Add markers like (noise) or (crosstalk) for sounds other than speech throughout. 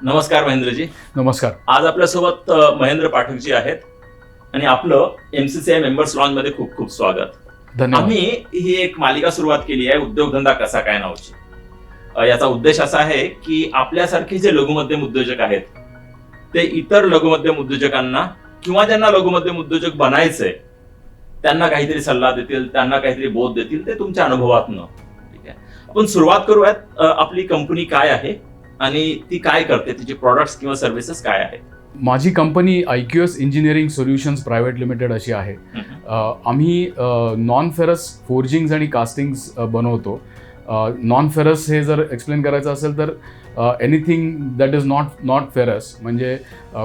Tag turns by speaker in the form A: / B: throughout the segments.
A: नमस्कार महेंद्रजी.
B: नमस्कार.
A: आज आपल्यासोबत महेंद्र पाठकजी आहेत आणि आपलं एमसीसीआय मेंबर्स लॉन्च मध्ये खूप खूप स्वागत.
B: धन्यवाद.
A: आम्ही ही एक मालिका सुरुवात केली आहे उद्योगधंदा कसा काय नावची? याचा उद्देश असा आहे की आपल्यासारखे जे लघुमध्यम उद्योजक आहेत ते इतर लघुमध्यम उद्योजकांना किंवा ज्यांना लघुमध्यम उद्योजक बनायचंय त्यांना काहीतरी सल्ला देतील त्यांना काहीतरी बोध देतील ते तुमच्या अनुभवातनं. ठीक आहे. आपण सुरुवात करूयात आपली कंपनी काय आहे आणि ती काय करते? तिचे प्रॉडक्ट्स किंवा सर्व्हिसेस काय आहेत?
B: माझी company IQS engineering solutions private limited अशी आहे. आम्ही नॉन फेरस फोर्जिंग्स आणि कास्टिंग्स बनवतो. नॉन फेरस हे जर एक्सप्लेन करायचं असेल तर anything that is not not ferrous म्हणजे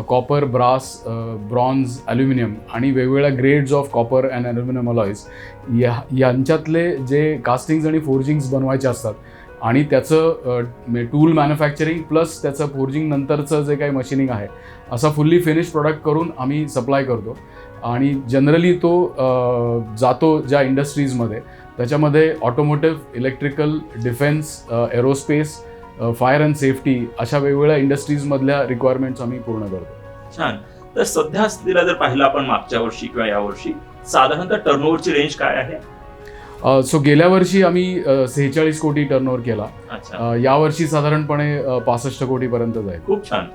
B: कॉपर ब्रास ब्रॉन्झ ॲल्युमिनियम आणि वेगवेगळ्या grades of copper and aluminium alloys या यांच्यातले जे कास्टिंग्स आणि फोर्जिंग्स बनवायचे असतात आणि त्याचं टूल मॅन्युफॅक्चरिंग प्लस त्याचं फोर्जिंग नंतरचं जे काही मशिनिंग आहे असा फुल्ली फिनिश प्रोडक्ट करून आम्ही सप्लाय करतो. आणि जनरली तो जातो ज्या इंडस्ट्रीजमध्ये त्याच्यामध्ये automotive electrical defence aerospace fire and safety अशा वेगवेगळ्या इंडस्ट्रीजमधल्या रिक्वायरमेंट्स आम्ही पूर्ण करतो.
A: छान. तर सध्या स्थितीला जर पाहिलं आपण मागच्या वर्षी किंवा या वर्षी साधारणतः टर्नओव्हरची रेंज काय आहे?
B: सो गेल्या वर्षी आम्ही सेहेचाळीस कोटी टर्नओव्हर केला.
A: अच्छा.
B: अ, यावर्षी साधारणपणे पासष्ट कोटीपर्यंत जाईल.
A: खूप छान.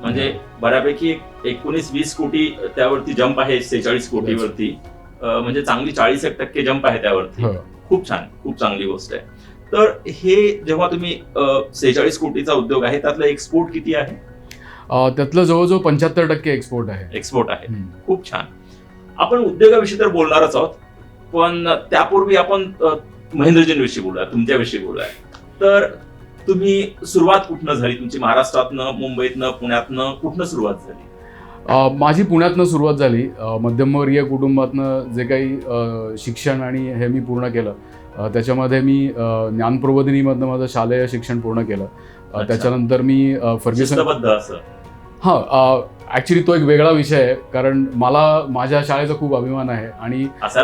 A: म्हणजे बऱ्यापैकी एक एकोणीस वीस कोटी त्यावरती जंप आहे सेहेचाळीस कोटीवरती. म्हणजे चांगली चाळीस एक टक्के जंप आहे त्यावरती.
B: हो.
A: खूप छान खूप चांगली गोष्ट आहे. तर हे जेव्हा तुम्ही सेहेचाळीस कोटीचा उद्योग आहे त्यातला एक्सपोर्ट किती आहे?
B: त्यातलं जवळजवळ पंच्याहत्तर टक्के एक्सपोर्ट आहे.
A: एक्सपोर्ट आहे. खूप छान. आपण उद्योगाविषयी तर बोलणारच आहोत. पण त्यापूर्वी आपण महेंद्रजींविषयी बोलूया तुमच्याविषयी बोलूया. तर तुम्ही सुरुवात कुठनं झाली? तुमची महाराष्ट्रातनं मुंबईतनं पुण्यातनं कुठनं सुरुवात झाली?
B: माझी पुण्यातनं सुरुवात झाली. मध्यमवर्गीय कुटुंबातनं जे काही शिक्षण आणि हे मी पूर्ण केलं. त्याच्यामध्ये मी ज्ञानप्रबोधिनीमधनं माझं शालेय शिक्षण पूर्ण केलं. त्याच्यानंतर मी फर्ग्युसन हां ॲक्च्युली तो एक वेगळा विषय आहे कारण मला माझ्या शाळेचा खूप अभिमान आहे आणि आज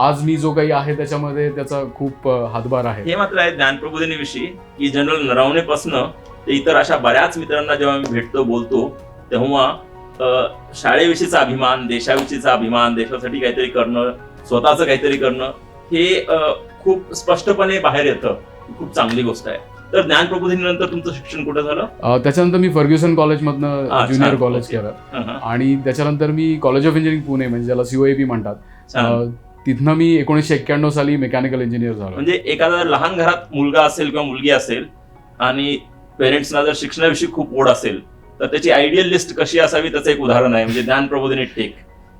B: आज मी जो काही आहे त्याच्यामध्ये त्याचा खूप हातभार आहे.
A: हे मात्र आहे ज्ञानप्रबोधिनीविषयी की जनरल नरवणेपासनं ते इतर अशा बऱ्याच मित्रांना जेव्हा मी भेटतो बोलतो तेव्हा शाळेविषयीचा अभिमान देशाविषयीचा अभिमान देशासाठी काहीतरी करणं स्वतःचं काहीतरी करणं हे खूप स्पष्टपणे बाहेर येतं. खूप चांगली गोष्ट आहे. तर ज्ञानप्रबोधिनीनंतर तुमचं शिक्षण कुठं झालं?
B: त्याच्यानंतर मी फर्ग्युसन कॉलेजमधनं
A: अच्छा,
B: ज्युनियर कॉलेज
A: ओके.
B: केलं.
A: हं, हं.
B: आणि त्याच्यानंतर मी कॉलेज ऑफ इंजिनिअरिंग पुणे म्हणजे ज्याला सीओएपी म्हणतात
A: छान.
B: अ, तिथनं मी एकोणीसशे एक्क्याण्णव साली मेकॅनिकल इंजिनियर झालो.
A: म्हणजे एखादा लहान घरात मुलगा असेल किंवा मुलगी असेल आणि पेरेंट्सना जर शिक्षणाविषयी खूप ओढ असेल तर त्याची आयडियल लिस्ट कशी असावी त्याचं एक उदाहरण आहे. म्हणजे Jnana Prabodhini tech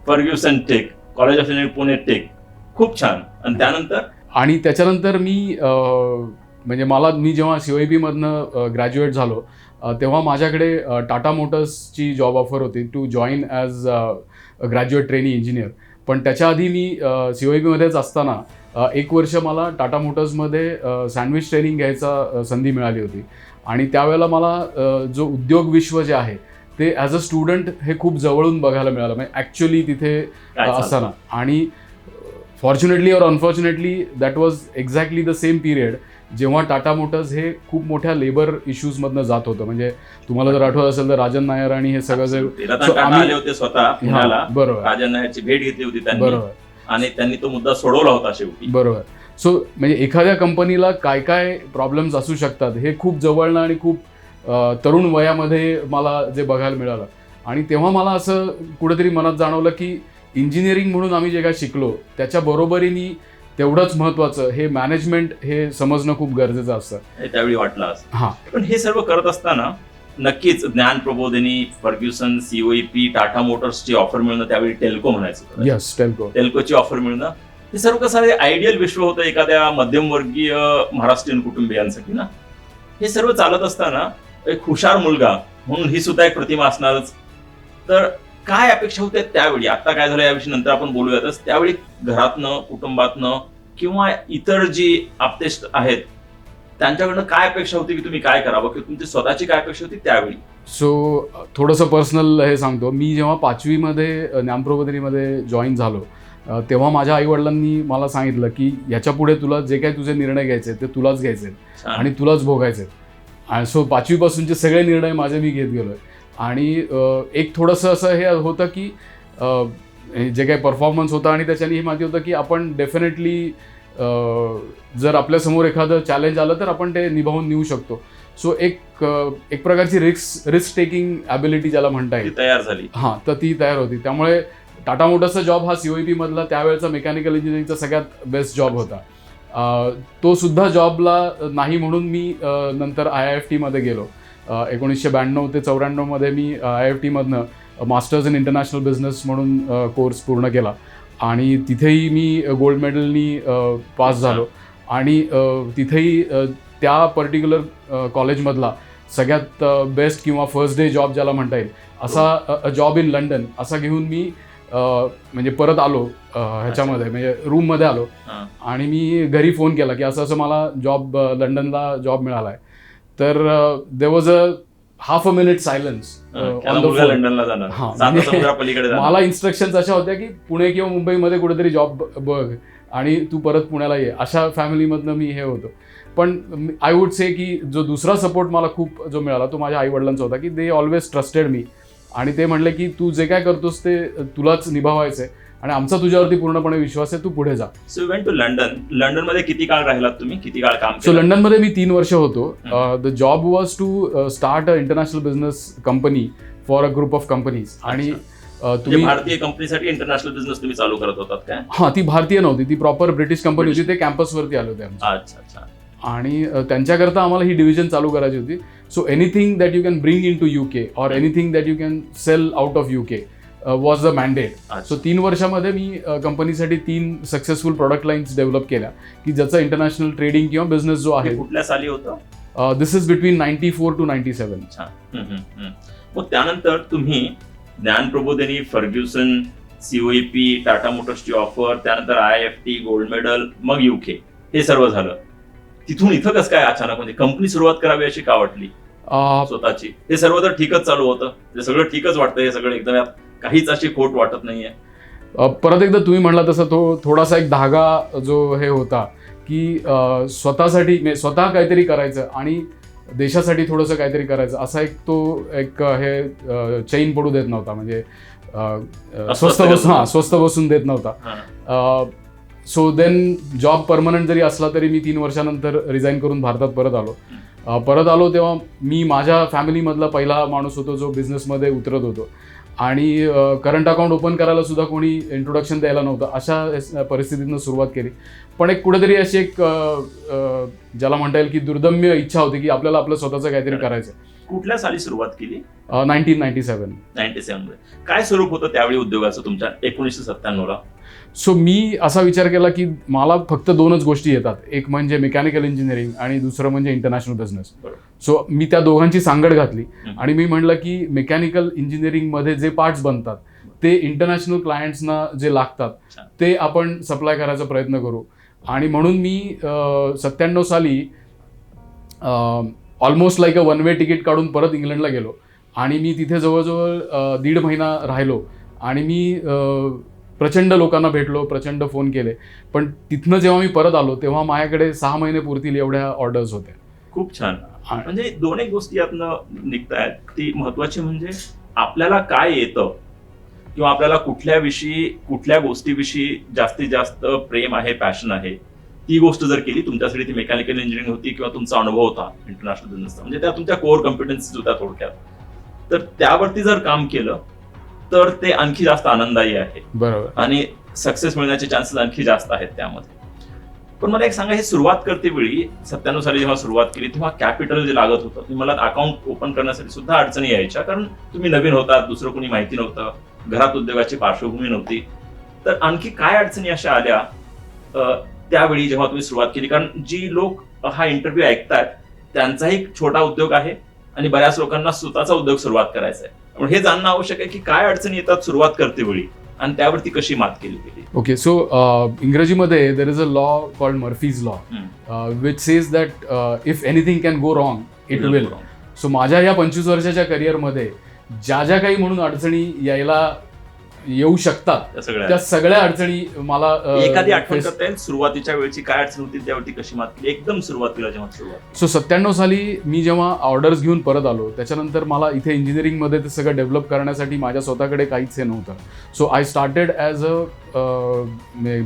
A: Fergusson tech college of engineering Pune tech. खूप छान. आणि त्यानंतर?
B: आणि त्याच्यानंतर मी अ, म्हणजे मला मी जेव्हा सीओएपी मधनं ग्रॅज्युएट झालो तेव्हा माझ्याकडे टाटा मोटर्सची जॉब ऑफर होती to join as graduate trainee engineer पण त्याच्या आधी मी सी ओ मध्येच असताना अ, एक वर्ष मला टाटा मोटर्समध्ये सँडविच ट्रेनिंग घ्यायचा संधी मिळाली होती. आणि त्यावेळेला मला जो उद्योग विश्व जे आहे ते ॲज अ स्टुडंट हे खूप जवळून बघायला मिळालं. म्हणजे ॲक्च्युली तिथे? असताना. आणि फॉर्च्युनेटली और unfortunately that was exactly the same period जेव्हा टाटा मोटर्स हे खूप मोठ्या लेबर इश्यूजमधनं जात होतं म्हणजे तुम्हाला जर आठवत असेल तर राजन नायर आणि हे सगळं जे
A: आले होते स्वतः
B: बरोबर.
A: राजन नायरची भेट घेतली होती त्यांनी.
B: बरोबर.
A: आणि त्यांनी तो मुद्दा सोडवला होता शेवटी.
B: बरोबर. सो म्हणजे एखाद्या कंपनीला काय काय प्रॉब्लेम्स असू शकतात हे खूप जवळनं आणि खूप तरुण वयामध्ये मला जे बघायला मिळालं. आणि तेव्हा मला असं कुठेतरी मनात जाणवलं की इंजिनिअरिंग म्हणून आम्ही जे काय शिकलो त्याच्या बरोबरीने तेवढंच महत्त्वाचं हे मॅनेजमेंट हे समजणं खूप गरजेचं असतं.
A: त्यावेळी वाटलं असं
B: हां.
A: पण हे सर्व करत असताना नक्कीच ज्ञान प्रबोधिनी फर्ग्युसन सीओईपी टाटा मोटर्सची ऑफर मिळणं त्यावेळी टेल्को म्हणायचं
B: यस टेल्को.
A: टेल्कोची ऑफर मिळणं. हे सर्व कसं आहे आयडियल विश्व होतं एखाद्या मध्यमवर्गीय महाराष्ट्रीयन कुटुंबियांसाठी ना. हे सर्व चालत असताना एक हुशार मुलगा म्हणून ही सुद्धा एक प्रतिमा असणारच. तर काय अपेक्षा होत्या त्यावेळी? आता काय झालं याविषयी नंतर आपण बोलूयातच. त्यावेळी घरातनं कुटुंबातनं किंवा इतर जी आपतेष्ट आहेत त्यांच्याकडनं काय अपेक्षा होती की तुम्ही काय करावं? किंवा तुमची स्वतःची काय अपेक्षा होती त्यावेळी?
B: सो थोडंसं पर्सनल हे सांगतो. मी जेव्हा पाचवीमध्ये ज्ञानप्रबोधिनीमध्ये जॉईन झालो तेव्हा माझ्या आईवडिलांनी मला सांगितलं की याच्यापुढे तुला जे काही तुझे निर्णय घ्यायचे ते तुलाच घ्यायचे. आणि तुलाच भोगायचे आणि सो पाचवीपासूनचे सगळे निर्णय माझे मी घेत गेलो आणि एक थोडंसं असं हे होतं की जे काही परफॉर्मन्स होता आणि त्याच्याने हे माहिती होतं की आपण डेफिनेटली जर आपल्यासमोर एखादं चॅलेंज आलं तर आपण ते निभावून नेऊ शकतो. सो एक एक प्रकारची रिस्क रिस्क टेकिंग ॲबिलिटी ज्याला म्हणता येईल.
A: तयार झाली.
B: हां तर ती तयार होती. त्यामुळे टाटा मोटर्सचा जॉब हा सीओई मधला त्यावेळेचा मेकॅनिकल इंजिनिअरिंगचा सगळ्यात बेस्ट जॉब होता. तो सुद्धा जॉबला नाही म्हणून मी नंतर आय आय एफ टीमध्ये गेलो. एकोणीसशे ब्याण्णव ते चौऱ्याण्णवमध्ये मी आय एफ टीमधनं मास्टर्स इन इंटरनॅशनल बिझनेस म्हणून कोर्स पूर्ण केला. आणि तिथेही मी गोल्ड मेडलनी पास झालो. आणि तिथेही त्या पर्टिक्युलर कॉलेजमधला सगळ्यात बेस्ट किंवा फर्स्ट डे जॉब ज्याला म्हणता येईल असा जॉब इन लंडन असा घेऊन मी म्हणजे परत आलो ह्याच्यामध्ये म्हणजे रूममध्ये आलो. आणि मी घरी फोन केला की असं असं मला जॉब लंडनला जॉब मिळाला आहे तर there was a half a minute silence मला इन्स्ट्रक्शन्स अशा होत्या की पुणे किंवा मुंबईमध्ये कुठेतरी जॉब बघ आणि तू परत पुण्याला ये. अशा फॅमिलीमधनं मी हे होतो. पण आय वुड से की जो दुसरा सपोर्ट मला खूप जो मिळाला तो माझ्या आईवडिलांचा होता की दे ऑलवेज ट्रस्टेड मी आणि ते म्हणले की तू जे काय करतोस ते तुलाच निभावायचं आहे आणि आमचा तुझ्यावरती पूर्णपणे विश्वास आहे तू पुढे जा.
A: सो वेंट टू लंडन लंडनमध्ये किती काळ राहिलात तुम्ही? किती काळ काम
B: सो
A: केलं?
B: लंडनमध्ये मी तीन वर्ष होतो. The job was to start a international business company for a group of companies आणि अ,
A: म्हणजे
B: तुम्ही
A: भारतीय कंपनीसाठी इंटरनॅशनल बिझनेस तुम्ही चालू करत होतात काय
B: हा ती भारतीय नव्हती. ती प्रॉपर ब्रिटिश कंपनी होती. ते कॅम्पसवरती आले होते
A: अच्छा अच्छा.
B: आणि अ, त्यांच्याकरता आम्हाला ही डिव्हिजन चालू करायची होती. So anything that you can bring in to U K or anything that you can sell out of U K was the mandate so तीन वर्षामध्ये मी कंपनीसाठी तीन सक्सेसफुल प्रोडक्ट लाईन्स डेव्हलप केल्या की ज्याचा इंटरनॅशनल ट्रेडिंग किंवा बिझनेस जो आहे.
A: कुठल्या साली होतं?
B: This is between ninety four to ninety
A: hmm. मग त्यानंतर तुम्ही ज्ञान प्रबोधिनी फर्ग्युसन सीओईपी टाटा मोटर्सची ऑफर त्यानंतर I F T gold medal मग युके हे सर्व झालं. तिथून इथं कसं काय अचानक म्हणजे कंपनी सुरुवात करावी अशी का वाटली? स्वतःची. हे सर्व तर ठीकच चालू होतं. सगळं ठीकच वाटतं हे सगळं एकदम काहीच अशी खोट वाटत नाहीये.
B: परत एकदा तुम्ही म्हणला तसं तो थोडासा एक धागा जो हे होता की स्वतःसाठी म्हणजे स्वतः काहीतरी करायचं आणि देशासाठी थोडंसं काहीतरी करायचं असा एक तो एक हे चैन पडू देत नव्हता. म्हणजे स्वस्त बसून हां स्वस्त बसून देत नव्हता. सो देन जॉब परमनंट जरी असला तरी मी तीन वर्षानंतर रिझाईन करून भारतात परत आलो. परत आलो तेव्हा मी माझ्या फॅमिलीमधला पहिला माणूस होतो जो बिझनेसमध्ये उतरत होतो. आणि करंट अकाउंट ओपन करायला सुद्धा कोणी इंट्रोडक्शन द्यायला नव्हतं. अशा परिस्थितीतनं सुरुवात केली. पण एक कुठेतरी अशी एक ज्याला म्हणता येईल की दुर्दम्य इच्छा होती की आपल्याला आपलं स्वतःचं काहीतरी करायचं
A: कुठल्या साली सुरुवात केली?
B: नाईन्टीन नाईन्टी सेवन
A: नाईन्टी सेव्हनमध्ये काय स्वरूप होतं त्यावेळी उद्योगाचं तुमच्या एकोणीसशे सत्त्याण्णव ला
B: सो मी असा विचार केला की मला फक्त दोनच गोष्टी येतात. एक म्हणजे मेकॅनिकल इंजिनिअरिंग आणि दुसरं म्हणजे इंटरनॅशनल बिझनेस. सो मी त्या दोघांची सांगड घातली. आणि मी म्हणलं की मेकॅनिकल इंजिनिअरिंगमध्ये जे पार्ट्स बनतात ते इंटरनॅशनल क्लायंट्सना जे लागतात. ते आपण सप्लाय करायचा प्रयत्न करू. आणि म्हणून मी सत्त्याण्णव साली almost like a one way ticket काढून परत इंग्लंडला गेलो. आणि मी तिथे जवळजवळ दीड महिना राहिलो. आणि मी प्रचंड लोकांना भेटलो प्रचंड फोन केले. पण तिथनं जेव्हा मी परत आलो तेव्हा माझ्याकडे सहा महिने पुरतील एवढ्या ऑर्डर्स होत्या.
A: खूप छान. म्हणजे दोन एक गोष्टी यातनं निघतायत. ती महत्वाची म्हणजे आपल्याला काय येतं किंवा आपल्याला कुठल्या विषयी कुठल्या गोष्टीविषयी जास्तीत जास्त प्रेम आहे पॅशन आहे ती गोष्ट जर केली तुमच्यासाठी ती मेकॅनिकल इंजिनिअरिंग होती किंवा तुमचा अनुभव होता इंटरनॅशनल बिझनेसचा म्हणजे त्या तुमच्या कोअर कॉम्पिटन्सीज होत्या थोडक्यात. तर त्यावरती जर काम केलं तर ते आणखी जास्त आनंददायी आहे.
B: बरोबर.
A: आणि सक्सेस मिळण्याचे चान्सेस आणखी जास्त आहेत त्यामध्ये. पण मला एक सांगा हे सुरुवात करते वेळी सत्त्याण्णव साली जेव्हा सुरुवात केली तेव्हा कॅपिटल जे लागत होतं तुम्हाला अकाउंट ओपन करण्यासाठी सुद्धा अडचणी यायच्या कारण तुम्ही नवीन होतात दुसरं कोणी माहिती नव्हतं घरात उद्योगाची पार्श्वभूमी नव्हती. तर आणखी काय अडचणी अशा आल्या त्यावेळी जेव्हा तुम्ही सुरुवात केली? कारण जी लोक हा इंटरव्ह्यू ऐकतात त्यांचाही एक छोटा उद्योग आहे आणि बऱ्याच लोकांना स्वतःचा उद्योग सुरुवात करायचा आहे. हे जाणणं आवश्यक आहे की काय अडचणी येतात सुरुवात करते वेळी? आणि त्यावरती कशी मात केली गेली?
B: ओके सो इंग्रजीमध्ये there is a law called Murphy's law. Which says that if anything can go wrong it will so माझ्या या पंचवीस वर्षाच्या करिअरमध्ये ज्या ज्या काही म्हणून अडचणी यायला येऊ शकतात.
A: त्या सगळ्या.
B: त्या सगळ्या अडचणी मला अ,
A: एखादी आठवण
B: face-
A: करता येईल? सुरुवातीच्या वेळची काय अडचण होती? त्यावरती कशी मात केली एकदम सुरुवातीला जेव्हा सुरुवात.
B: सो सत्त्याण्णव साली मी जेव्हा ऑर्डर्स घेऊन परत आलो त्याच्यानंतर मला इथे इंजिनिअरिंगमध्ये ते सगळं डेव्हलप करण्यासाठी माझ्या स्वतःकडे काहीच हे नव्हतं. So I started as a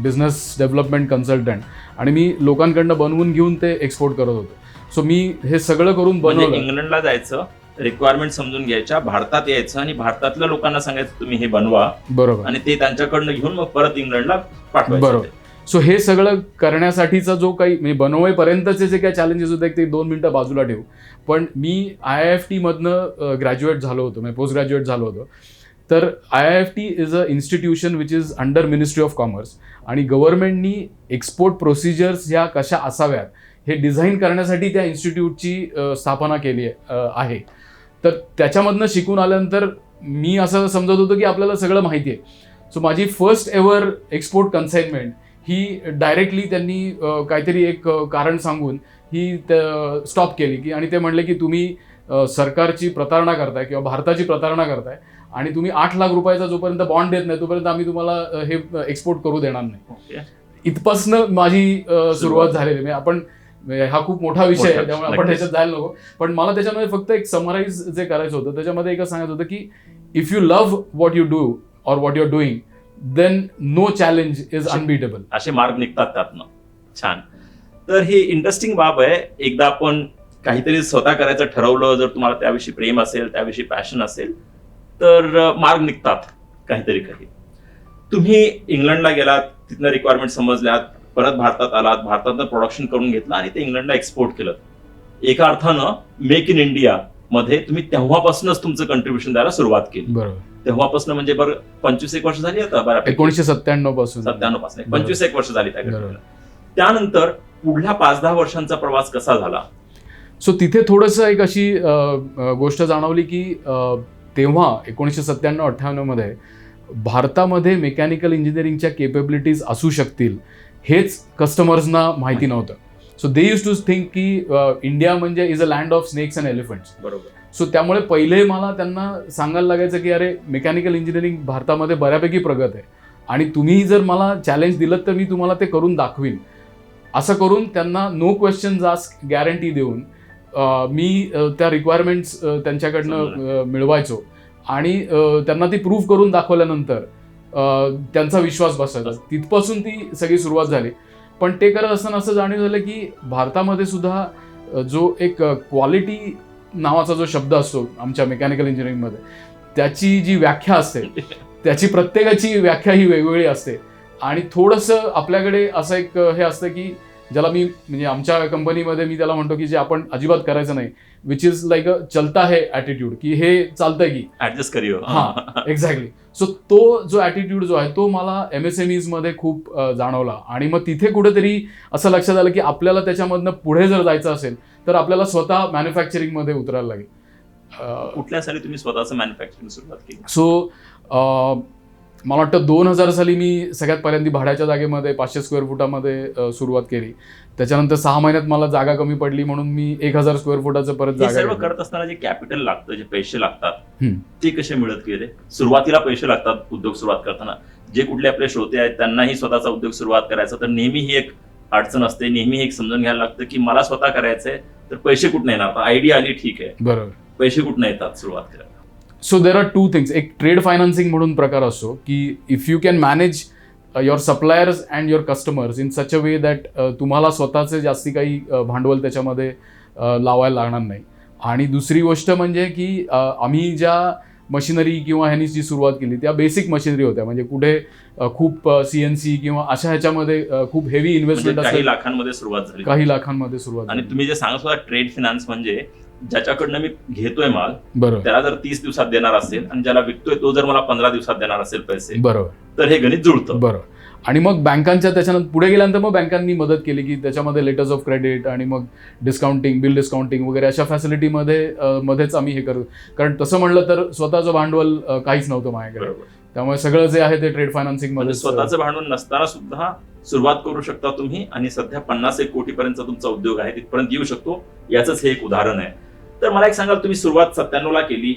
B: business development consultant आणि मी लोकांकडनं बनवून घेऊन ते एक्सपोर्ट करत होतो. सो मी हे सगळं करून
A: म्हणजे
B: बनवलं.
A: इंग्लंडला जायचं रिक्वायरमेंट समजून घ्यायच्या भारतात यायचं आणि भारतातल्या लोकांना सांगायचं तुम्ही हे बनवा.
B: बरोबर.
A: आणि ते त्यांच्याकडनं घेऊन मग परत इंग्लंडला पाठवायचं
B: बरोबर. सो हे सगळं करण्यासाठीचा जो काही म्हणजे बनवाईपर्यंतचे जे काही चॅलेंजेस होते ते दोन मिनटं बाजूला ठेवू. पण मी आय आय एफ टीमधनं ग्रॅज्युएट झालो होतो म्हणजे पोस्ट ग्रॅज्युएट झालो होतो. तर I I F T is a institution which is under ministry of commerce आणि गव्हर्नमेंटनी एक्सपोर्ट प्रोसिजर्स ह्या कशा असाव्यात हे डिझाईन करण्यासाठी त्या इन्स्टिट्यूटची स्थापना केली आहे. तर त्याच्यामधनं शिकून आल्यानंतर मी असं समजत होतो की आपल्याला सगळं माहिती आहे. सो माझी फर्स्ट एव्हर एक्सपोर्ट कन्साइनमेंट ही डायरेक्टली त्यांनी काहीतरी एक कारण सांगून ही स्टॉप केली की आणि ते म्हणले की तुम्ही सरकारची प्रतारणा करताय किंवा भारताची प्रतारणा करताय आणि तुम्ही आठ लाख रुपयाचा जोपर्यंत बॉन्ड देत नाही तोपर्यंत आम्ही तुम्हाला हे एक्सपोर्ट करू देणार नाही. इथपासनं माझी सुरुवात झालेली म्हणजे आपण हा खूप मोठा विषय आहे त्यामुळे आपण. त्याच्यात जायला नको. पण मला त्याच्यामध्ये फक्त एक समराईज जे करायचं होतं त्याच्यामध्ये एकच सांगायचं होतं की if you love what you do or what you are doing then no challenge is unbeatable
A: असे मार्ग निघतात त्यातनं. छान. तर ही इंटरेस्टिंग बाब आहे. एकदा आपण काहीतरी स्वतः करायचं ठरवलं जर तुम्हाला त्याविषयी प्रेम असेल त्याविषयी पॅशन असेल तर मार्ग निघतात काहीतरी काही. तुम्ही इंग्लंडला गेलात तिथनं रिक्वायरमेंट समजल्यात परत भारतात आलात भारतातनं प्रोडक्शन करून घेतलं आणि ते इंग्लंडला एक्सपोर्ट केलं. एका अर्थानं मेक इन इंडिया मध्ये तुम्ही तेव्हापासूनच तुमचं कंट्रीब्युशन द्यायला सुरुवात केली.
B: बरोबर.
A: तेव्हापासून म्हणजे बरं पंचवीस एक वर्ष झाली आता बऱ्यापैकी.
B: एकोणीसशे
A: सत्त्याण्णवपासून.
B: सत्त्याण्णवपासून.
A: पंचवीस एक वर्ष झाली त्या त्यानंतर पुढल्या पाच दहा वर्षांचा प्रवास कसा झाला?
B: सो तिथे थोडंसं एक अशी गोष्ट जाणवली की तेव्हा एकोणीसशे सत्त्याण्णव अठ्ठ्याण्णवमध्ये भारतामध्ये मेकॅनिकल इंजिनिअरिंगच्या केपेबिलिटीज असू शकतील. हेच कस्टमर्सना माहिती नव्हतं. So they use to think की इंडिया म्हणजे is a land of snakes and elephants
A: बरोबर.
B: सो त्यामुळे पहिले मला त्यांना सांगायला लागायचं की अरे मेकॅनिकल इंजिनिअरिंग भारतामध्ये बऱ्यापैकी प्रगत आहे. आणि तुम्ही जर मला चॅलेंज दिलं तर मी तुम्हाला ते करून दाखवीन. असं करून त्यांना नो क्वेश्चन आस्क गॅरंटी देऊन मी त्या रिक्वायरमेंट्स त्यांच्याकडनं मिळवायचो. आणि त्यांना ती प्रूव्ह करून दाखवल्यानंतर त्यांचा विश्वास बसायचा. तिथपासून ती सगळी सुरुवात झाली. पण ते करत असताना असं जाणीव झालं की भारतामध्ये सुद्धा जो एक क्वालिटी नावाचा जो शब्द असतो आमच्या मेकॅनिकल इंजिनिअरिंगमध्ये त्याची जी व्याख्या असते (laughs) त्याची प्रत्येकाची व्याख्या ही वेगवेगळी असते. आणि थोडंसं आपल्याकडे असं एक हे असतं की ज्याला मी म्हणजे आमच्या कंपनीमध्ये मी त्याला म्हणतो की जे आपण अजिबात करायचं नाही विच इज लाईक अ चलता है ॲटिट्यूड की हे चालतंय की.
A: ऍडजस्ट करियो.
B: हा एक्झॅक्टली सो तो जो ॲटिट्यूड जो आहे तो मला एम एस एममध्ये खूप अ, जाणवला. आणि मग तिथे कुठेतरी असं लक्षात आलं की आपल्याला त्याच्यामधनं पुढे जर जायचं असेल तर आपल्याला स्वतः मॅन्युफॅक्चरिंगमध्ये उतरायला लागेल.
A: कुठल्या साली तुम्ही स्वतःचं मॅन्युफॅक्चरिंग सुरुवात केली?
B: सो मला वाटतं दोन हजार साली मी सगळ्यात पहिल्यांदा भाड्याच्या जागेमध्ये पाचशे स्क्वेअर फुटामध्ये सुरुवात केली. त्याच्यानंतर सहा महिन्यात मला जागा कमी पडली म्हणून मी एक हजार स्क्वेअर फुटाचं परत जागा.
A: करत असताना जे कॅपिटल लागतं जे पैसे लागतात. ते कसे मिळत गेले? सुरुवातीला पैसे लागतात उद्योग सुरुवात करताना. जे कुठले आपले श्रोते आहेत त्यांनाही स्वतःचा उद्योग सुरुवात करायचा. तर नेहमी ही एक अडचण असते नेहमी एक समजून घ्यायला लागतं की मला स्वतः करायचंय तर पैसे कुठनं येणार? आयडिया आली ठीक आहे.
B: बरोबर.
A: पैसे कुठनं येतात सुरुवात करायला?
B: So there are two things एक ट्रेड फायनान्सिंग म्हणून प्रकार असतो की if you can manage your suppliers and your customers in such a way that तुम्हाला स्वतःचे जास्ती काही uh, भांडवल त्याच्यामध्ये uh, लावायला लागणार नाही. आणि दुसरी गोष्ट म्हणजे की uh, आम्ही ज्या मशिनरी किंवा ह्यांनी जी सुरुवात केली त्या बेसिक मशिनरी होत्या. म्हणजे कुठे खूप सी एन सी किंवा अशा ह्याच्यामध्ये खूप हेवी
A: म्हणजे
B: इन्व्हेस्टमेंट
A: काही
B: असेल
A: लाखांमध्ये सुरुवात झाली.
B: काही लाखांमध्ये सुरुवात
A: आणि. तुम्ही जे सांगत होता ट्रेड फिनान्स म्हणजे ज्याच्याकडनं मी घेतोय माल
B: बरोबर.
A: त्याला जर तीस दिवसात देणार असेल आणि ज्याला विकतोय तो जर मला पंधरा दिवसात देणार असेल पैसे
B: बरोबर.
A: तर हे गणित जुळतं.
B: बरोबर. आणि मग बँकांच्या त्याच्यानंतर पुढे गेल्यानंतर मग बँकांनी मदत केली की त्याच्यामध्ये लेटर्स ऑफ क्रेडिट आणि मग डिस्काउंटिंग बिल डिस्काउंटिंग वगैरे अशा फॅसिलिटीमध्ये मध्येच आम्ही हे करू. कारण तसं म्हणलं तर स्वतःचं भांडवल काहीच नव्हतं माझ्याकडे. त्यामुळे सगळं जे आहे ते ट्रेड फायनान्सिंगमध्ये
A: स्वतःचं भांडवल नसताना सुद्धा सुरुवात करू शकता तुम्ही आणि सध्या पन्नास एक कोटीपर्यंत तुमचा उद्योग आहे तिथपर्यंत येऊ शकतो. याच हे एक उदाहरण आहे. तर मला एक सांगाल तुम्ही सुरुवात सत्त्याण्णव ला केली.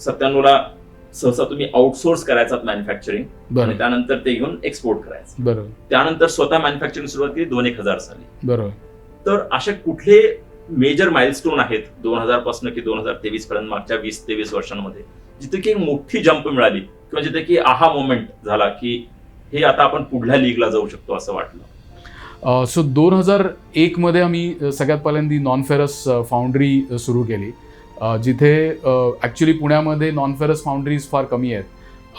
A: सत्त्याण्णव ला सहसा तुम्ही आउटसोर्स करायचा मॅन्युफॅक्चरिंग आणि त्यानंतर ते घेऊन एक्सपोर्ट करायचं.
B: बरोबर.
A: त्यानंतर स्वतः मॅन्युफॅक्चरिंग सुरुवात केली दोन एक हजार साली.
B: बरोबर.
A: तर असे कुठले मेजर माइलस्टोन आहेत दोन हजारपासून की दोन हजार तेवीस पर्यंत मागच्या वीस तेवीस वर्षांमध्ये जिथे की एक मोठी जंप मिळाली? किंवा जिथे की आहा मोमेंट झाला की हे आता आपण पुढल्या लीगला जाऊ शकतो असं वाटलं?
B: सो दोन हजार एकमध्ये आम्ही सगळ्यात पहिल्यांदी नॉन फेरस फाउंड्री सुरू केली. जिथे ॲक्च्युली पुण्यामध्ये नॉन फेरस फाउंड्रीज फार कमी आहेत.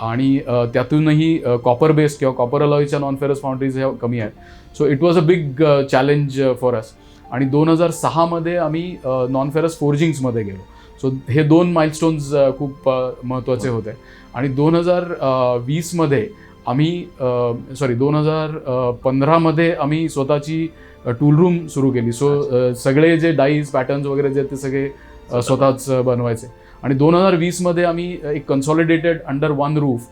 B: आणि त्यातूनही कॉपर बेस्ड किंवा कॉपर अलॉयच्या नॉन फेरस फाउंड्रीज ह्या कमी आहेत. So it was a big challenge for us आणि दोन हजार सहामध्ये आम्ही नॉन फेरस फोर्जिंग्समध्ये गेलो. सो हे दोन माइलस्टोन्स खूप महत्त्वाचे होते. आणि दोन हजार वीसमध्ये आम्ही सॉरी दोन हजार पंधरामध्ये आम्ही स्वतःची टूल रूम सुरू केली. सो सगळे जे डाईज पॅटर्न्स वगैरे जे आहेत ते सगळे स्वतःच बनवायचे. आणि दोन हजार वीसमध्ये आम्ही एक consolidated under one roof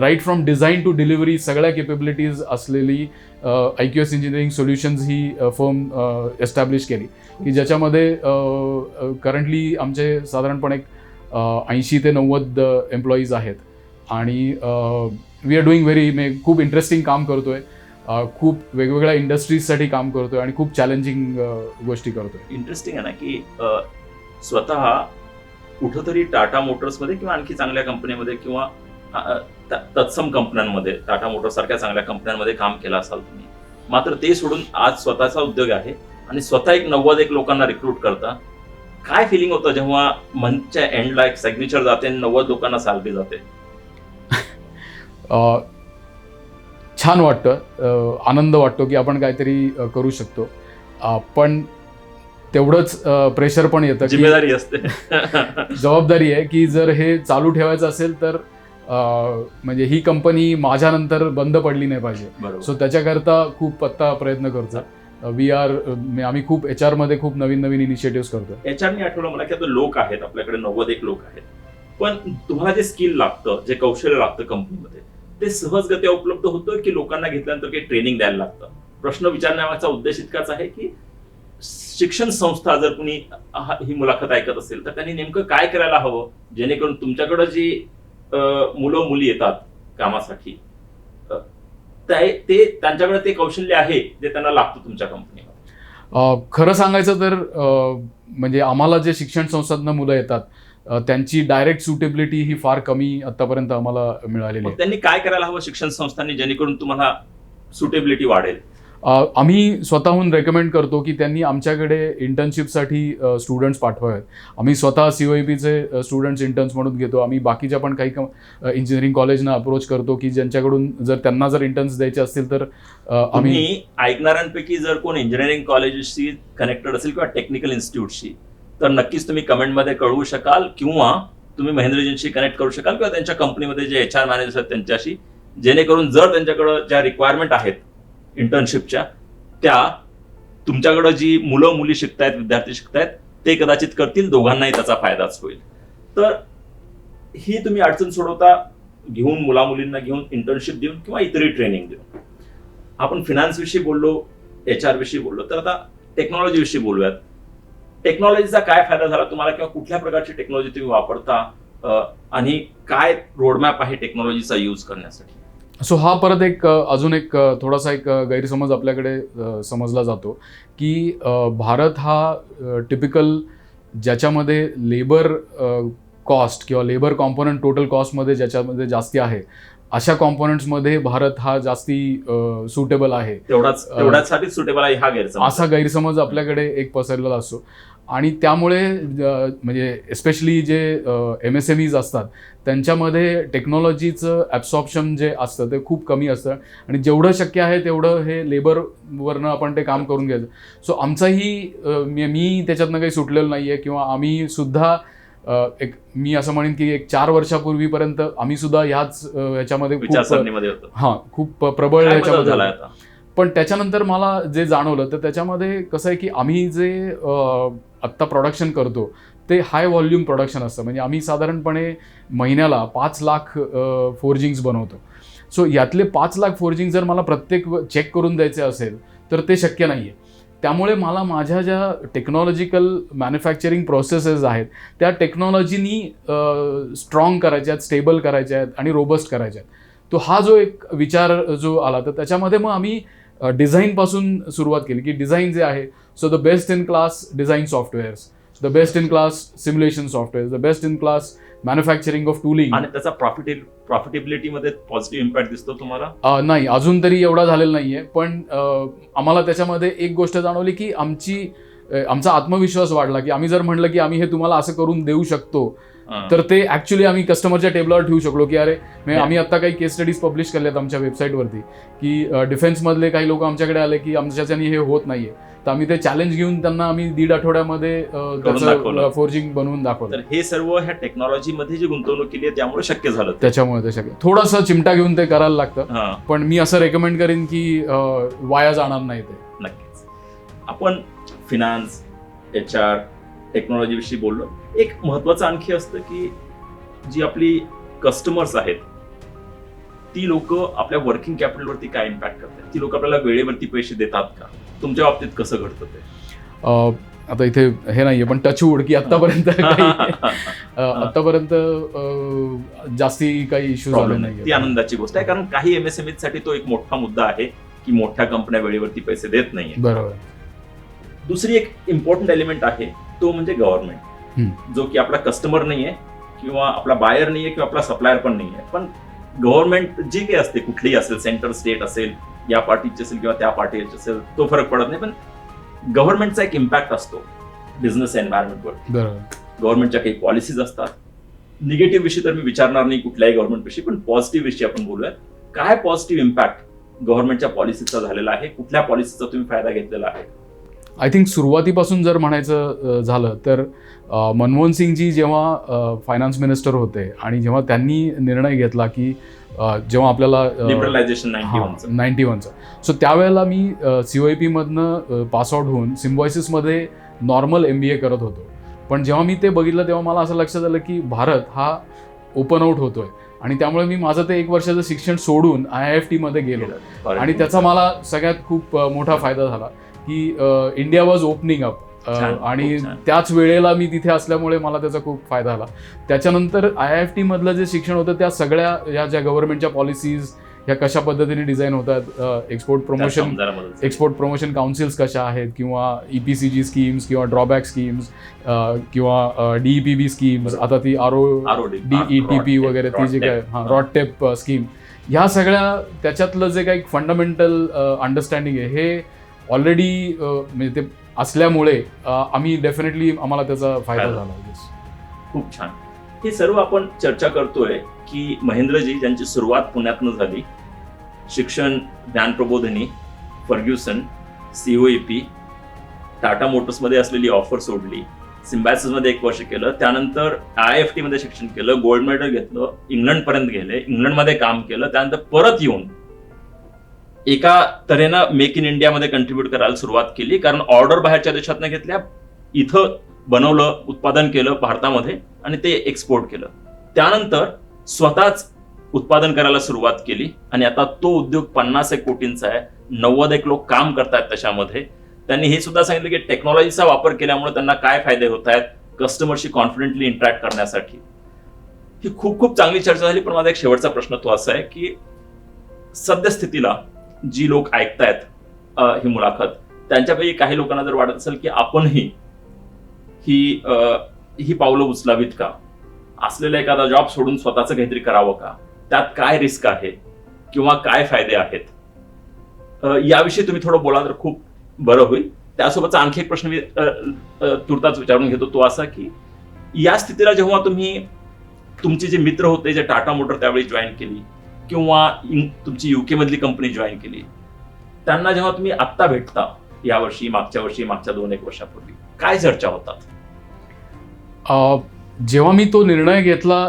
B: right from design to delivery सगळ्या केपेबिलिटीज असलेली I Q S engineering solutions he firm establish केली. की ज्याच्यामध्ये करंटली आमचे साधारणपणे ऐंशी ते नव्वद एम्प्लॉईज आहेत. आणि वी आर डुईंग व्हेरी मे खूप इंटरेस्टिंग काम करतोय. खूप वेगवेगळ्या इंडस्ट्रीजसाठी काम करतोय आणि खूप चॅलेंजिंग गोष्टी करतोय.
A: इंटरेस्टिंग आहे ना की स्वतः कुठंतरी टाटा मोटर्समध्ये किंवा आणखी चांगल्या कंपनीमध्ये किंवा तत्सम कंपन्यांमध्ये टाटा मोटर्स सारख्या चांगल्या कंपन्यांमध्ये काम केलं असाल तुम्ही. मात्र ते सोडून आज स्वतःचा उद्योग आहे आणि स्वतः एक नव्वद एक लोकांना रिक्रूट करता. काय फिलिंग होतं जेव्हा मंथच्या एंडला एक सिग्नेचर जाते आणि नव्वद लोकांना सॅलरी जाते?
B: छान वाटतं. आनंद वाटतो की आपण काहीतरी करू शकतो. पण तेवढंच प्रेशर पण येतं
A: जिम्मेदारी असते. (laughs)
B: जबाबदारी आहे की जर हे चालू ठेवायचं असेल तर म्हणजे ही कंपनी माझ्यानंतर बंद पडली नाही पाहिजे. सो त्याच्याकरता खूप आत्ता प्रयत्न करतो. वी आर आम्ही खूप एच मध्ये खूप नवीन नवीन इनिशिएटिव्ह करतो
A: याच्याने आठवलं मला की आता लोक आहेत आपल्याकडे नव्वद एक लोक आहेत. पण तुम्हाला जे स्किल लागतं जे कौशल्य लागतं कंपनीमध्ये ते सहजगत्या उपलब्ध होतं की लोकांना घेतल्यानंतर काही ट्रेनिंग द्यायला लागतं? प्रश्न विचारण्याचा उद्देश इतकाच आहे की शिक्षण संस्था जर कुणी ही मुलाखत ऐकत असेल तर त्यांनी नेमकं काय करायला हवं? जेणेकरून तुमच्याकडं जी मुलं मुली येतात कामासाठी ते त्यांच्याकडे ते कौशल्य आहे जे त्यांना लागतं तुमच्या कंपनीमध्ये
B: खरं सांगायचं तर म्हणजे आम्हाला जे शिक्षण संस्थांना मुलं येतात त्यांची डायरेक्ट सुटेबिलिटी ही फार कमी आतापर्यंत आम्हाला मिळालेली आहे.
A: त्यांनी काय करायला हवं शिक्षण संस्थांनी जेणेकरून तुम्हाला सुटेबिलिटी वाढेल?
B: आम्ही स्वतःहून रेकमेंड करतो की त्यांनी आमच्याकडे इंटर्नशिपसाठी स्टुडंट्स पाठवावेत. आम्ही स्वतः सी ओ पीचे स्टुडंट्स इंटर्न्स म्हणून घेतो. आम्ही बाकीच्या पण काही इंजिनिअरिंग कॉलेजना अप्रोच करतो की ज्यांच्याकडून जर त्यांना जर इंटर्न्स द्यायचे असतील तर आम्ही
A: आम्ही ऐकणाऱ्यांपैकी जर कोण इंजिनिअरिंग कॉलेजेसशी कनेक्टेड असेल किंवा टेक्निकल इन्स्टिट्यूटशी तर नक्कीच तुम्ही कमेंटमध्ये कळवू शकाल किंवा तुम्ही महेंद्रजींशी कनेक्ट करू शकाल किंवा त्यांच्या कंपनीमध्ये जे एच आर मॅनेजर आहेत त्यांच्याशी जेणेकरून जर त्यांच्याकडं ज्या रिक्वायरमेंट आहेत इंटर्नशिपच्या त्या तुमच्याकडं जी मुलं मुली शिकतायत विद्यार्थी शिकतायत ते कदाचित करतील दोघांनाही त्याचा फायदाच होईल. तर ही तुम्ही अडचण सोडवता घेऊन मुला मुलींना घेऊन इंटर्नशिप देऊन किंवा इतरही ट्रेनिंग देऊन. आपण फिनान्स विषयी बोललो एच आर विषयी बोललो तर आता टेक्नॉलॉजी विषयी बोलूयात. टेक्नॉलॉजीचा काय फायदा झाला? तुम्हाला किंवा कुठल्या प्रकारची टेक्नॉलॉजी तुम्ही वापरता? आणि काय रोडमॅप आहे टेक्नॉलॉजीचा यूज करण्यासाठी?
B: सो हा परत एक अजून एक थोडासा एक गैरसमज आपल्याकडे समजला जातो की भारत हा टिपिकल ज्याच्यामध्ये लेबर कॉस्ट किंवा लेबर कॉम्पोनंट टोटल कॉस्टमध्ये ज्याच्यामध्ये जास्ती आहे अशा कॉम्पोनंट्समध्ये भारत हा जास्ती सुटेबल आहे.
A: तेवढाच
B: अं,
A: तेवढ्यासाठीच सुटेबल आहे हा गैरसमज.
B: असा गैरसमज आपल्याकडे एक पसरलेला असतो. आणि त्यामुळे म्हणजे एस्पेशली जे एम एस एम ईज असतात त्यांच्यामध्ये टेक्नॉलॉजीचं ॲब्सॉर्प्शन जे असतं ते खूप कमी असतं. आणि जेवढं शक्य आहे तेवढं हे लेबरवरनं आपण ते काम करून घ्यायचं. सो आमचाही मी त्याच्यातनं काही सुटलेलं नाही आहे किंवा आम्ही सुद्धा एक मी असं म्हणेन की एक चार वर्षापूर्वीपर्यंत आम्ही सुद्धा ह्याच ह्याच्यामध्ये खूप हां खूप प्रबळ ह्याच्यामध्ये पण त्याच्यानंतर मला जे जाणवलं तर त्याच्यामध्ये कसं आहे की आम्ही जे आत्ता प्रोडक्शन करतो ते हाय व्हॉल्यूम प्रोडक्शन असतं. म्हणजे आम्ही साधारणपणे महिन्याला पाच लाख फोर्जिंग्स बनवतो. सो यातले पाच लाख फोर्जिंग जर मला प्रत्येक चेक करून द्यायचे असेल तर ते शक्य नाही आहे त्यामुळे मला माझ्या ज्या टेक्नॉलॉजिकल मॅन्युफॅक्चरिंग प्रोसेसेस आहेत त्या टेक्नॉलॉजीनी स्ट्रॉंग करायच्या आहेत स्टेबल करायच्या आहेत आणि रोबस्ट करायच्या आहेत तो हा जो एक विचार जो आला तर त्याच्यामध्ये मग आम्ही डिझाईनपासून सुरुवात केली की डिझाईन जे आहे so the best in class design softwares the best in class simulation software the best in class manufacturing of tooling
A: आणि त्याचा प्रॉफिटे प्रॉफिटेबिलिटी मध्ये पॉझिटिव्ह इम्पॅक्ट दिसतो तुम्हाला
B: नाही अजून तरी एवढा झालेला नाहीये पण आम्हाला त्याच्यामध्ये एक गोष्ट जाणवली की आमची आमचा आत्मविश्वास वाढला की आम्ही जर म्हणलं की आम्ही हे तुम्हाला असं करून देऊ शकतो. तर ते ऍक्च्युली आम्ही कस्टमरच्या टेबलावर ठेवू शकलो की अरे म्हणजे आम्ही आता काही केस स्टडीज पब्लिश केल्यात आमच्या वेबसाईटवरती की डिफेन्समधले काही लोक आमच्याकडे आले की आमच्याच्याने हे होत नाहीये. तर आम्ही ते चॅलेंज घेऊन त्यांना आम्ही दीड आठवड्यामध्ये त्याचं. फोर्जिंग बनवून दाखवलं.
A: तर हे सर्व ह्या टेक्नॉलॉजी मध्ये जी गुंतवणूक केली आहे त्यामुळे शक्य झालं ते.
B: त्याच्यामुळे ते शक्य. थोडंसं चिमटा घेऊन ते करायला लागतं. पण मी असं रेकमेंड करेन की वाया जाणार नाही ते.
A: नक्कीच. आपण फिनान्स एच आर टेक्नॉलॉजी विषयी बोललो एक महत्वाचं आणखी असतं की जी आपली कस्टमर्स आहेत ती लोक आपल्या वर्किंग कॅपिटलवरती काय इम्पॅक्ट करतात? ती लोक आपल्याला वेळेवरती पैसे देतात का? तुमच्या बाबतीत कसं घडतं ते?
B: आता इथे हे नाहीये पण टच वूड की आतापर्यंत (laughs) आतापर्यंत जास्ती काही इश्यू झाले
A: नाही. ती
B: नाही
A: आनंदाची गोष्ट आहे कारण काही एमएसएमई साठी तो एक मोठा मुद्दा आहे की मोठ्या कंपन्या वेळेवरती पैसे देत नाहीये.
B: बरोबर.
A: दुसरी एक इम्पॉर्टंट एलिमेंट आहे तो म्हणजे गव्हर्नमेंट जो की आपला कस्टमर नाहीये किंवा आपला बायर नाहीये किंवा आपला सप्लायर पण नाहीये. पण गव्हर्नमेंट जे काही असते कुठलीही असेल सेंटर स्टेट असेल या पार्टीची असेल किंवा त्या पार्टीची असेल तो फरक पडत नाही. पण गव्हर्नमेंटचा एक इम्पॅक्ट असतो बिझनेस एन्व्हायरमेंटवर
B: बरोबर.
A: गव्हर्नमेंटच्या काही पॉलिसीज असतात. निगेटिव्ह विषयी तर मी विचारणार नाही कुठल्याही गव्हर्नमेंट विषयी पण पॉझिटिव्ह विषयी आपण बोलूयात. काय पॉझिटिव्ह इम्पॅक्ट गव्हर्नमेंटच्या पॉलिसीचा झालेला आहे? कुठल्या पॉलिसीचा तुम्ही फायदा घेतलेला आहे?
B: आय थिंक सुरुवातीपासून जर म्हणायचं झालं तर मनमोहन सिंगजी जेव्हा फायनान्स मिनिस्टर होते आणि जेव्हा त्यांनी निर्णय घेतला की जेव्हा आपल्याला
A: नाईन्टी वनचं
B: सो त्यावेळेला मी सी ओ पी मधनं पास आउट होऊन सिम्बॉयसिसमध्ये नॉर्मल एम बी ए करत होतो. पण जेव्हा मी ते बघितलं तेव्हा मला असं लक्षात आलं की भारत हा ओपन आउट होतोय. आणि त्यामुळे मी माझं ते एक वर्षाचं शिक्षण सोडून आय आय एफ टीमध्ये गेलो. आणि त्याचा मला सगळ्यात खूप मोठा फायदा झाला. की इंडिया वॉज ओपनिंग अप आणि. त्याच वेळेला मी तिथे असल्यामुळे मला त्याचा खूप फायदा झाला. त्याच्यानंतर आय आय एफ टी मधलं जे शिक्षण होतं त्या सगळ्या या ज्या गव्हर्नमेंटच्या पॉलिसीज ह्या कशा पद्धतीने डिझाईन होतात export promotion export promotion councils कशा आहेत किंवा E E P C G schemes किंवा ड्रॉबॅक स्कीम्स किंवा D E P B schemes आता ती R O D E T P वगैरे ती जी काय हां रॉडटेप स्कीम ह्या सगळ्या त्याच्यातलं जे काही फंडामेंटल अंडरस्टँडिंग आहे हे ऑलरेडी म्हणजे ते असल्यामुळे आम्ही डेफिनेटली आम्हाला त्याचा फायदा. झाला.
A: खूप छान हे सर्व आपण चर्चा करतोय की महेंद्रजी ज्यांची सुरुवात पुण्यातनं झाली शिक्षण ज्ञान प्रबोधिनी फर्ग्युसन सीओईपी टाटा मोटर्समध्ये असलेली ऑफर सोडली सिम्बॅसिसमध्ये एक वर्ष केलं त्यानंतर आय एफमध्ये शिक्षण केलं गोल्ड मेडल घेतलं इंग्लंडपर्यंत गेले इंग्लंडमध्ये काम केलं त्यानंतर परत येऊन एका तऱ्हेनं मेक इन इंडियामध्ये कंट्रीब्युट करायला सुरुवात केली. कारण ऑर्डर बाहेरच्या देशातनं घेतल्या इथं बनवलं उत्पादन केलं भारतामध्ये आणि ते एक्सपोर्ट केलं. त्यानंतर स्वतःच उत्पादन करायला सुरुवात केली आणि आता तो उद्योग पन्नास एक कोटींचा आहे. नव्वद एक लोक काम करतायत त्याच्यामध्ये. त्यांनी हे सुद्धा सांगितलं की टेक्नॉलॉजीचा वापर केल्यामुळे त्यांना काय फायदे होत आहेत? कस्टमरशी कॉन्फिडेंटली इंटरॅक्ट करण्यासाठी. ही खूप खूप चांगली चर्चा झाली पण माझा एक शेवटचा प्रश्न तो असा आहे की सद्यस्थितीला जी लोक ऐकतायत ही मुलाखत त्यांच्यापैकी काही लोकांना जर वाटत असेल की आपणही ही ही पावलं उचलावीत का? असलेला एखादा जॉब सोडून स्वतःचं काहीतरी करावं का? त्यात काय रिस्क आहे? किंवा काय फायदे आहेत? याविषयी तुम्ही थोडं बोला तर खूप बरं होईल. त्यासोबतचा आणखी एक प्रश्न मी तुर्ताच विचारून घेतो तो असा की या स्थितीला जेव्हा तुम्ही तुमचे जे मित्र होते जे टाटा मोटर त्यावेळी जॉईन केली किंवा तुमची युके मधली कंपनी जॉईन केली. त्यांना जेव्हा तुम्ही आत्ता भेटता या वर्षी मागच्या वर्षी मागच्या दोन एक वर्षापूर्वी काय चर्चा होतात?
B: जेव्हा मी तो निर्णय घेतला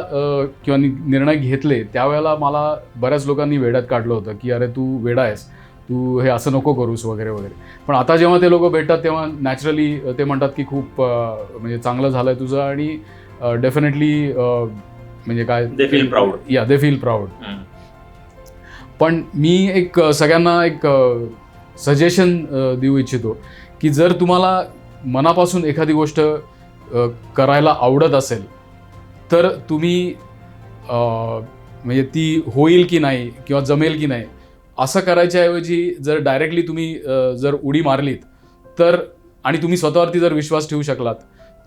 B: किंवा निर्णय घेतले त्यावेळेला मला बऱ्याच लोकांनी वेड्यात काढलं होतं की अरे तू वेडा आहेस. तू हे असं नको करूस वगैरे वगैरे. पण आता जेव्हा ते लोक भेटतात तेव्हा नॅचरली ते म्हणतात की खूप म्हणजे चांगलं झालंय तुझं आणि डेफिनेटली म्हणजे काय?
A: They feel proud.
B: या दे फील प्राऊड. पण मी एक सगळ्यांना एक सजेशन देऊ इच्छितो की जर तुम्हाला मनापासून एखादी गोष्ट करायला आवडत असेल तर तुम्ही म्हणजे ती होईल की नाही किंवा जमेल की नाही असं करायच्याऐवजी जर डायरेक्टली तुम्ही जर उडी मारलीत तर आणि तुम्ही स्वतःवरती जर विश्वास ठेवू शकलात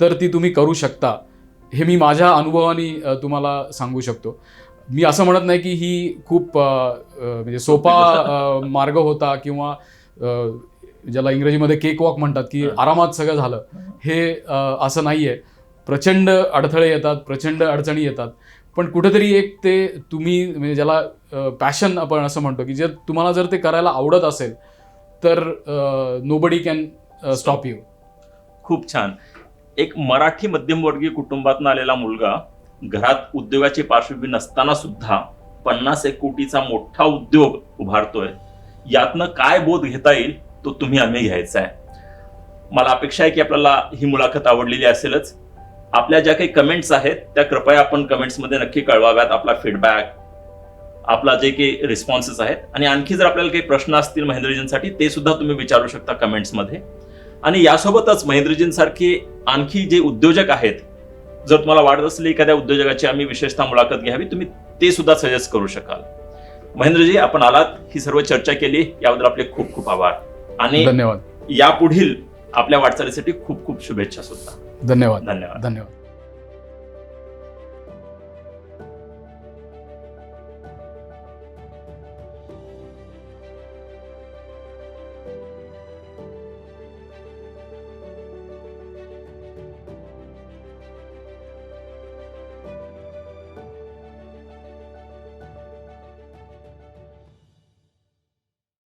B: तर ती तुम्ही करू शकता हे मी माझ्या अनुभवाने तुम्हाला सांगू शकतो. मी असं म्हणत नाही की ही खूप म्हणजे सोपा मार्ग होता किंवा ज्याला इंग्रजीमध्ये केक वॉक म्हणतात की. आरामात सगळं झालं. हे असं नाही आहे प्रचंड अडथळे येतात प्रचंड अडचणी येतात. पण कुठेतरी एक ते तुम्ही म्हणजे ज्याला पॅशन आपण असं म्हणतो की जर तुम्हाला जर ते करायला आवडत असेल तर nobody can stop you
A: खूप छान. एक मराठी मध्यमवर्गीय कुटुंबातून आलेला मुलगा घरात उद्योगाची पार्श्वभूमी नसताना सुद्धा पन्नास एक कोटीचा मोठा उद्योग उभारतोय. यातनं काय बोध घेता येईल तो तुम्ही आम्ही घ्यायचा आहे. मला अपेक्षा आहे की आपल्याला ही मुलाखत आवडलेली असेलच. आपल्या ज्या काही कमेंट्स आहेत त्या कृपया आपण कमेंट्समध्ये नक्की कळवाव्यात आपला फीडबॅक आपला जे काही रिस्पॉन्सेस आहेत. आणि आणखी जर आपल्याला काही प्रश्न असतील महेंद्रजींसाठी ते सुद्धा तुम्ही विचारू शकता कमेंट्समध्ये आणि यासोबतच महेंद्रजींसारखे आणखी जे उद्योजक आहेत जर तुम्हाला वाटत असेल एखाद्या उद्योजकाची आम्ही विशेषतः मुलाखत घ्यावी तुम्ही ते सुद्धा सजेस्ट करू शकाल. महेंद्रजी आपण आलात ही सर्व चर्चा केली याबद्दल आपले खूप खूप आभार. आणि
B: धन्यवाद.
A: यापुढील आपल्या वाटचालीसाठी खूप खूप शुभेच्छा सुद्धा.
B: धन्यवाद.
A: धन्यवाद.
B: धन्यवाद.